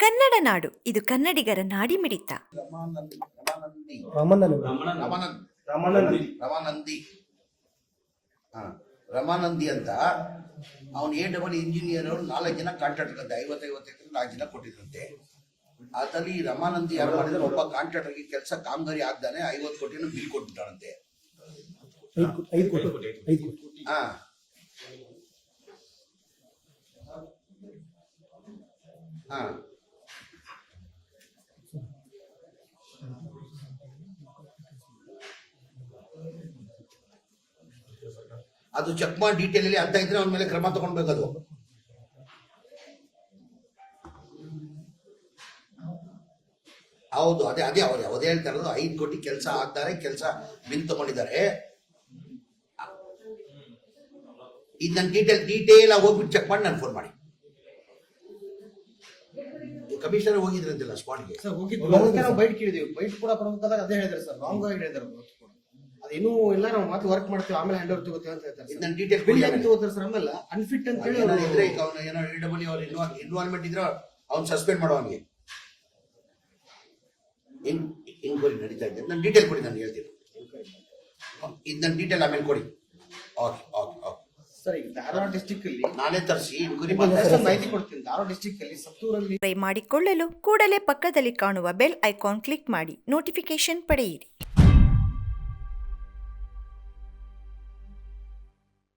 ಕನ್ನಡ ನಾಡು. ಇದು ಕನ್ನಡಿಗರ ನಾಡಿ ಮಿಡಿತ ರಮಾನಂದಿ ರಮಾನಂದ್ ಹಾ ರಮಾನಂದಿ ಅಂತ ಅವನು ಎ ಡಬಲ್ ಇಂಜಿನಿಯರ್ ಅವರು ನಾಲ್ಕು ಜನ ಕಾಂಟ್ರಾಕ್ಟರ್ ಅಂತ ಐವತ್ತೈವತ್ತು ಎಕರೆ ನಾಲ್ಕು ಜನ ಕೊಟ್ಟಿದ್ರಂತೆ. ಅದರಲ್ಲಿ ರಮಾನಂದಿ ಯಾರು ಮಾಡಿದ್ರೆ ಒಬ್ಬ ಕಾಂಟ್ರಾಕ್ಟರ್ಗೆ ಕೆಲಸ ಕಾಮಗಾರಿ ಆಗ್ದಾನೆ ಐವತ್ತು ಕೋಟಿನ ಬಿಲ್ ಕೊಟ್ಬಿಟ್ಟಾನಂತೆ ಹಾ. ಹಾ. ಅದು ಚೆಕ್ ಮಾಡಿ ಡೀಟೇಲ್ ಅಲ್ಲಿ ಅಂತ ಇದ್ರೆ ಅವನ ಮೇಲೆ ಕ್ರಮ ತಗೊಳ್ಬೇಕು ಅದು ಹೌದು ಅದೇ ಅದೇ ಅವ್ರು ಯಾವುದೇ ಹೇಳ್ತಾ ಇರೋದು ಐದು ಕೋಟಿ ಕೆಲಸ ಆಗ್ತಾರೆ ಕೆಲಸ ಬಿಲ್ ತಗೊಂಡಿದ್ದಾರೆ. ಇದು ನನ್ನ ಡೀಟೇಲ್ ಡೀಟೇಲ್ ಆಗಿ ಹೋಗ್ಬಿಟ್ಟು ಚೆಕ್ ಮಾಡಿ ನಾನು ಫೋನ್ ಮಾಡಿ. ಕಮಿಷನರ್ ಹೋಗಿದ್ರಂತಿಲ್ಲ ಸ್ಪಾಟ್ಗೆ? ಬೈಟ್ ಕೇಳಿದೀವಿ. ಬೈಟ್ ಕೂಡ ಕೊಡಬೇಕಾದಾಗ ಅದೇ ಹೇಳಿದ್ರು ಸರ್. ಲಾಂಗ್ ಆಗಿ ಹೇಳಿದ್ರು. ಇನ್ನೂ ಇಲ್ಲ ನಾವು ಮತ್ತೆ ವರ್ಕ್ ಮಾಡ್ತೀವಿ ಆಮೇಲೆ ಹ್ಯಾಂಡ್ ಓವರ್ ತಗೋತೀವಿ ಅಂತ ಹೇಳ್ತಾರೆ ಇದು ನನ್ನ ಡೀಟೇಲ್ ಬಿಲ್ ಹೆಂಗ್ ತಗೋತಾರೆ ಸರ್ ಆಮೇಲೆ ಅನ್ಫಿಟ್ ಅಂತ ಹೇಳಿ ಅವ್ರು ಇದ್ರೆ ಈಗ ಅವನು ಏನೋ ಇ ಡಬ್ಲ್ಯೂ ಅವ್ರ ಇನ್ವಾಲ್ವ್ಮೆಂಟ್ ಇದ್ರೆ ಅವ್ನು ಸಸ್ಪೆಂಡ್ ಮಾಡೋ ಅವನಿಗೆ ಇನ್ಕ್ವೈರಿ ನಡೀತಾ ಇದೆ? ನನ್ನ ಡೀಟೇಲ್ ಕೊಡಿ ನಾನು ಹೇಳ್ತೀನಿ. ಇದು ನನ್ನ ಡೀಟೇಲ್ ಆಮೇಲೆ ಕೊಡಿ. Okay okay okay. Sir district ಅಲ್ಲಿ ನಾನೇ ತರಿಸಿ ಮಾಡಿಕೊಳ್ಳಲು ಕೂಡಲೇ ಪಕ್ಕದಲ್ಲಿ ಕಾಣುವ ಬೆಲ್ ಐಕಾನ್ ಕ್ಲಿಕ್ ಮಾಡಿ. ನೋಟಿಫಿಕೇಶನ್ ಪಡೆಯಿರಿ.